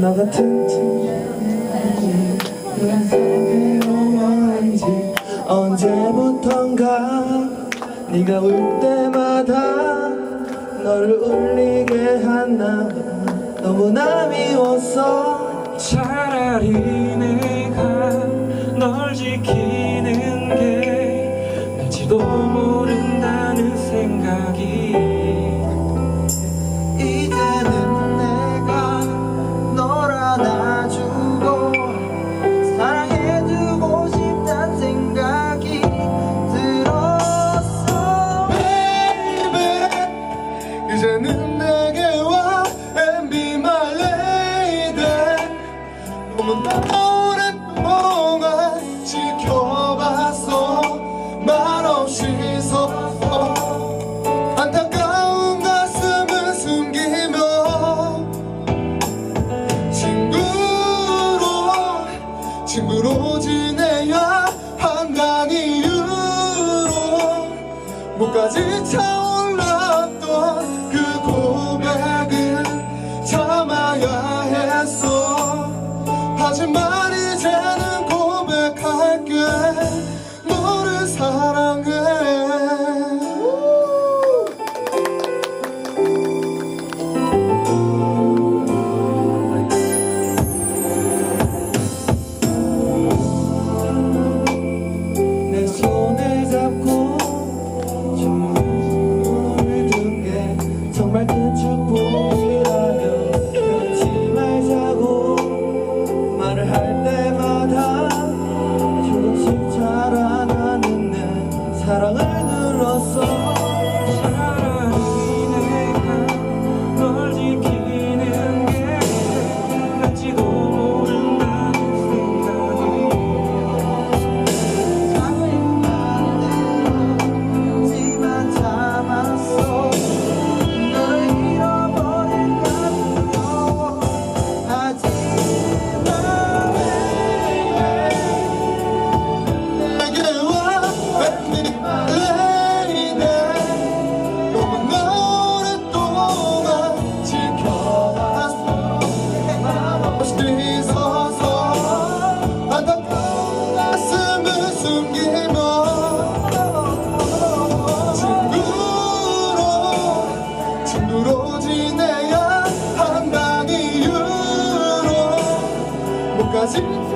나 같은 사람인지 언제부턴가 네가 울 때마다 너를 울리게 하나. 너무나 미웠어 차라리 쉬서 안타까운 가슴을 숨기며 친구로 친구로 지내야 한다는 이유로 목까지 차오 Brasil.